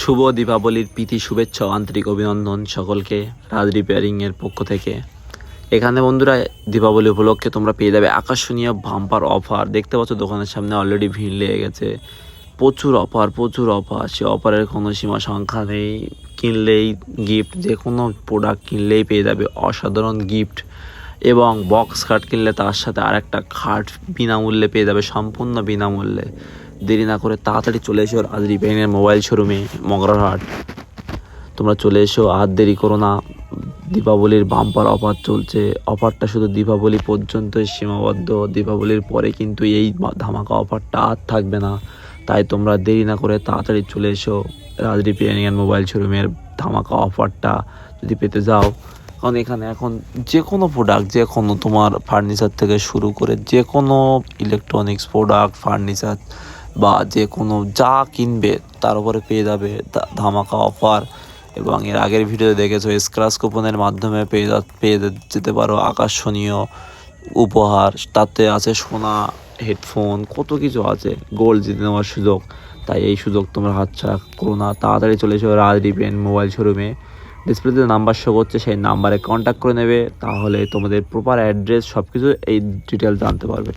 শুভ দীপাবলির প্রীতি, শুভেচ্ছা আন্তরিক অভিনন্দন সকলকে রাজ রিপেয়ারিং এর পক্ষ থেকে। এখানে বন্ধুরা, দীপাবলি উপলক্ষে তোমরা পেয়ে যাবে আকর্ষণীয় বাম্পার অফার দেখতে পাচ্ছ দোকানের সামনে অলরেডি ভিড় লেগে গেছে। প্রচুর অফার প্রচুর অফার সে অফারের কোনো সীমা সংখ্যা নেই। কিনলেই গিফট যে কোনো প্রোডাক্ট কিনলেই পেয়ে যাবে অসাধারণ গিফট এবং বক্স খাট কিনলে তার সাথে আরেকটা খাট বিনামূল্যে পেয়ে যাবে, সম্পূর্ণ বিনামূল্যে। দেরি না করে তাড়াতাড়ি চলে এসো আজ রিপেয়ারিংয়ের মোবাইল শোরুমে, মগরারহাট। তোমরা চলে এসো, আর দেরি করো না। দীপাবলির বাম্পার অফার চলছে। অফারটা শুধু দীপাবলি পর্যন্তই সীমাবদ্ধ। দীপাবলির পরে কিন্তু এই ধামাকা অফারটা আর থাকবে না। তাই তোমরা দেরি না করে তাড়াতাড়ি চলে এসো রাজ রিপেয়ারিং মোবাইল শোরুমের ধামাকা অফারটা। যদি পেতে যাও, কারণ এখানে এখন যে কোনো প্রোডাক্ট যে কোনো তোমার ফার্নিচার থেকে শুরু করে যে কোনো ইলেকট্রনিক্স প্রোডাক্ট ফার্নিচার বা যে কোনো যা কিনবে তার উপরে পেয়ে যাবে ধামাকা অফার এবং এর আগের ভিডিও দেখেছ স্ক্র্যাচ কুপনের মাধ্যমে পেয়ে যা- পেয়ে যেতে পারো আকর্ষণীয় উপহার। তাতে আছে সোনা হেডফোন কত কিছু আছে। গোল্ড জিতে নেওয়ার সুযোগ। তাই এই সুযোগ তোমরা হাতছাড়া করো না। তাড়াতাড়ি চলে এসো রাজ রিপেন মোবাইল শোরুমে ডিসপ্লেতে নাম্বার শো করছে, সেই নাম্বারে কন্ট্যাক্ট করে নেবে। তাহলে তোমাদের প্রপার অ্যাড্রেস সব কিছু এই ডিটেল জানতে পারবে।